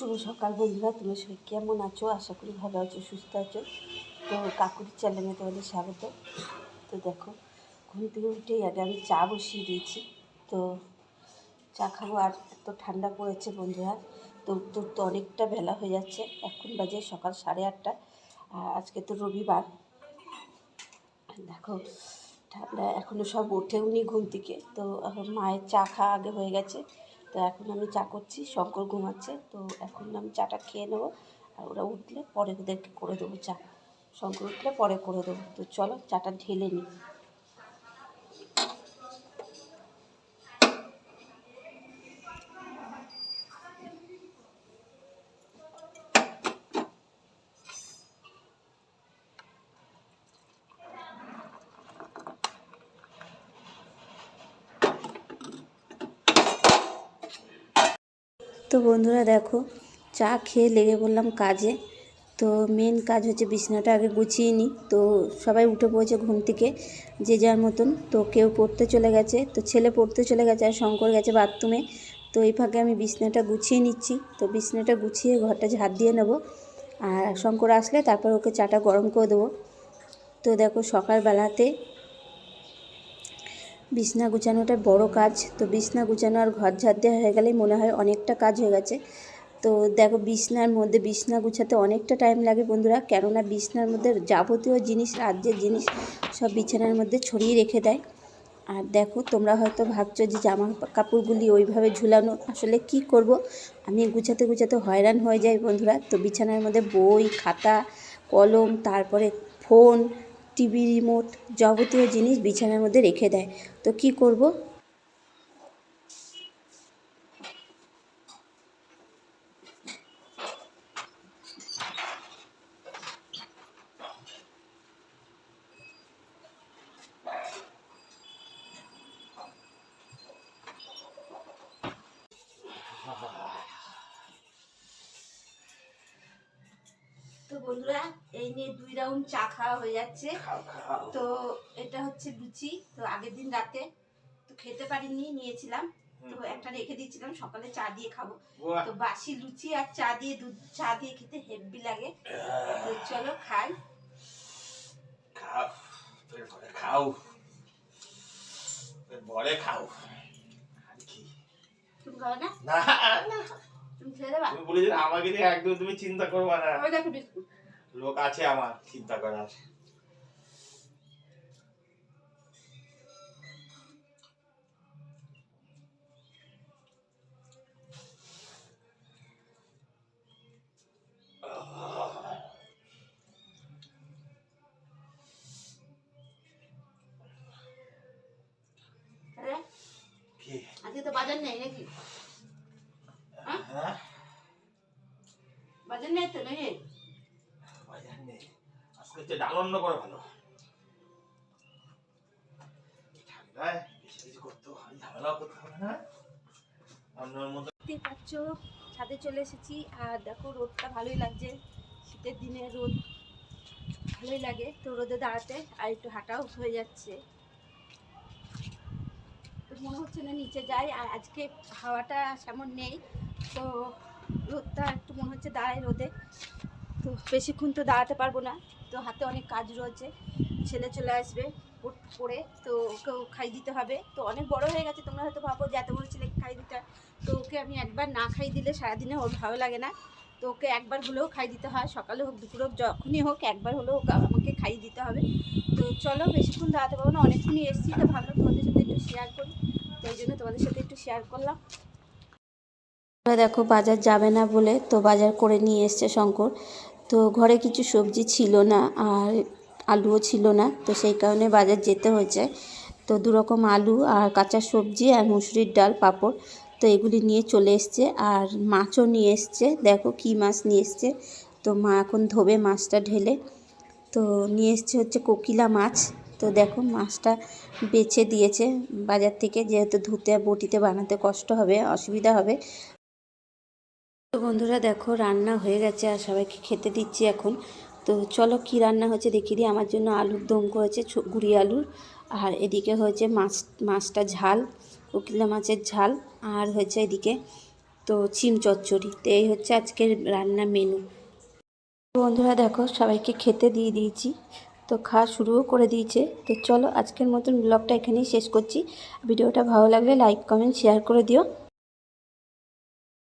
শুভ সকাল বন্ধুরা, তুমি সবাই কেমন আছো? আশা করি ভালো আছো, সুস্থ আছো। তো কাকুরির চ্যানেলে তোমাদের স্বাগত। তো দেখো, ঘুম থেকে উঠেই আগে আমি চা বসিয়ে দিয়েছি। তো চা খাব, আর এত ঠান্ডা পড়েছে বন্ধুরা, তো উত্তর তো অনেকটা বেলা হয়ে যাচ্ছে। এখন বাজে সকাল সাড়ে আটটা, আর আজকে তো রবিবার। দেখো, ঠান্ডা এখনও সব ওঠেওনি ঘুম থেকে। তো মায়ের চা খাওয়া আগে হয়ে গেছে। তো এখন আমি চা করছি, শঙ্কর ঘুমাচ্ছে, তো এখন আমি চাটা খেয়ে নেব আর ওরা উঠলে পরে ওদেরকে করে দেবো চা। শঙ্কর উঠলে পরে করে দেবো। তো চলো, চাটা ঢেলে নিই তো বন্ধুরা দেখো, চা খেয়ে লেগে পড়লাম কাজে। তো মেন কাজ হচ্ছে বিছনাটা আগে গুছিয়ে নিই তো সবাই উঠে পড়েছে ঘুম থেকে, যে যার মতন। তো কেউ পড়তে চলে গেছে, তো ছেলে পড়তে চলে গেছে আর শঙ্কর গেছে বাথরুমে। তো এই ফাঁকে আমি বিছনাটা গুছিয়ে নিচ্ছি। তো বিছনাটা গুছিয়ে ঘরটা ঝাড় দিয়ে নেব। আর শঙ্কর আসলে তারপর ওকে চাটা গরম করে দেবো। তো দেখো সকালবেলাতে বিছনা গুছানোটা বড় কাজ। তো বিছনা গুছানো আর ঘর ঝাড় দেওয়া হয়ে গেলেই মনে হয় অনেকটা কাজ হয়ে গেছে। তো দেখো বিছনার মধ্যে, বিছনা গুছাতে অনেকটা টাইম লাগে বন্ধুরা। কেননা বিছনার মধ্যে যাবতীয় জিনিস, রাজ্যের জিনিস সব বিছানার মধ্যে ছড়িয়ে রেখে দেয়। আর দেখো তোমরা হয়তো ভাবছ যে জামা কাপড়গুলি ওইভাবে ঝুলানো, আসলে কি করব? আমি গুছাতে গুছাতে হয়রান হয়ে যাই বন্ধুরা। তো বিছানার মধ্যে বই, খাতা, কলম, তারপরে ফোন টিভি রিমোট যাবতীয় জিনিস বিছানার মধ্যে রেখে দেয়। তো কী করব? তো বন্ধুরা এই নিয়ে দুই রাউন্ড চা খাওয়া হয়ে যাচ্ছে। খাও খাও। তো এটা হচ্ছে লুচি। তো আগের দিন রাতে তো খেতে পারিনি নিয়েছিলাম। তো একটা রেখে দিয়েছিলাম সকালে চা দিয়ে খাব। তো বাসি লুচি আর চা দিয়ে দুধ চা দিয়ে খেতে হেভি লাগে। তো চলো খাই। খাও খাও। ভরে খাও? তুমি না? না। না। তুমি খেয়ে দেবা? আমাকে নিয়ে একদম তুমি চিন্তা করবা না। ওই দেখো বিস্কুট। লোক আছে আমার চিন্তা করার। আজকে তো বাজার নেই নাকি হ্যাঁ? হ্যাঁ? বাজার নেই তো নাকি বাজার নেই। হচ্ছে ডালন্ন করে ভালো। ছাদে চলে এসেছি, আর দেখো রোদটা ভালোই লাগছে। শীতের দিনে রোদ ভালোই লাগে, তো রোদে দাঁড়াতে আর একটু হাঁটাও হয়ে যাচ্ছে। তো মনে হচ্ছে না নিচে যাই, আর আজকে হাওয়াটা সেমন নেই, তো রোদটা একটু মনে হচ্ছে দাঁড়ায় রোদে। তো বেশিক্ষণ তো দাঁড়াতে পারব না, তো হাতে অনেক কাজ রয়েছে। ছেলে চলে আসবে পড়- তো ওকেও খাই দিতে হবে। তো অনেক বড় হয়ে গেছে, তোমরা হয়তো ভাবো যে এত বড় ছেলেকে খাই দিতে তো ওকে আমি একবার না খাই দিলে সারাদিনে ওর ভালো লাগে না। তো ওকে একবার হলেও খাই দিতে হয়, সকালে হোক, দুপুরে হোক, যখনই হোক, একবার হলেও ওকে, আমাকে খাই দিতে হবে। তো চলো, বেশিক্ষণ দাঁড়াতে পারব না, অনেকক্ষণই এসেছি, তো ভাবলাম তোমাদের সাথে একটু শেয়ার করি। তো এই জন্য তোমাদের সাথে একটু শেয়ার করলাম। দেখো, বাজার যাবে না বলে তো বাজার করে নিয়ে এসছে শঙ্কর। তো ঘরে কিছু সবজি ছিল না আর আলুও ছিল না, তো সেই কারণে বাজার যেতে হয়েছে। তো তো দু রকম আলু আর কাঁচা সবজি আর মুসুরির ডাল, পাঁপড়, তো এগুলি নিয়ে চলে এসছে আর মাছও নিয়ে এসছে। দেখো কী মাছ নিয়ে এসছে। তো মা এখন ধোবে মাছটা ঢেলে। তো নিয়ে এসছে হচ্ছে কোকিলা মাছ। তো দেখো মাছটা বেছে দিয়েছে বাজার থেকে, যেহেতু ধুতে বটিতে বানাতে কষ্ট হবে, অসুবিধা হবে। তো বন্ধুরা দেখো, রান্না হয়ে গেছে আর সবাইকে খেতে দিচ্ছি এখন। তো চলো কি রান্না হয়েছে দেখিয়ে দিই। আমার জন্য আলুর দম করেছে গুড়ি আলুর, আর এদিকে হয়েছে মাছ, মাছটা ঝাল কোকিলা মাছের ঝাল, আর হয়েছে এদিকে তো চিম চচ্চড়ি। তো এই হচ্ছে আজকের রান্না মেনু। বন্ধুরা দেখো, সবাইকে খেতে দিয়ে দিয়েছি। তো খাওয়া শুরুও করে দিয়েছে। তো চলো আজকের মতন ব্লগটা এখানেই শেষ করছি। ভিডিওটা ভালো লাগলে লাইক, কমেন্ট, শেয়ার করে দিও।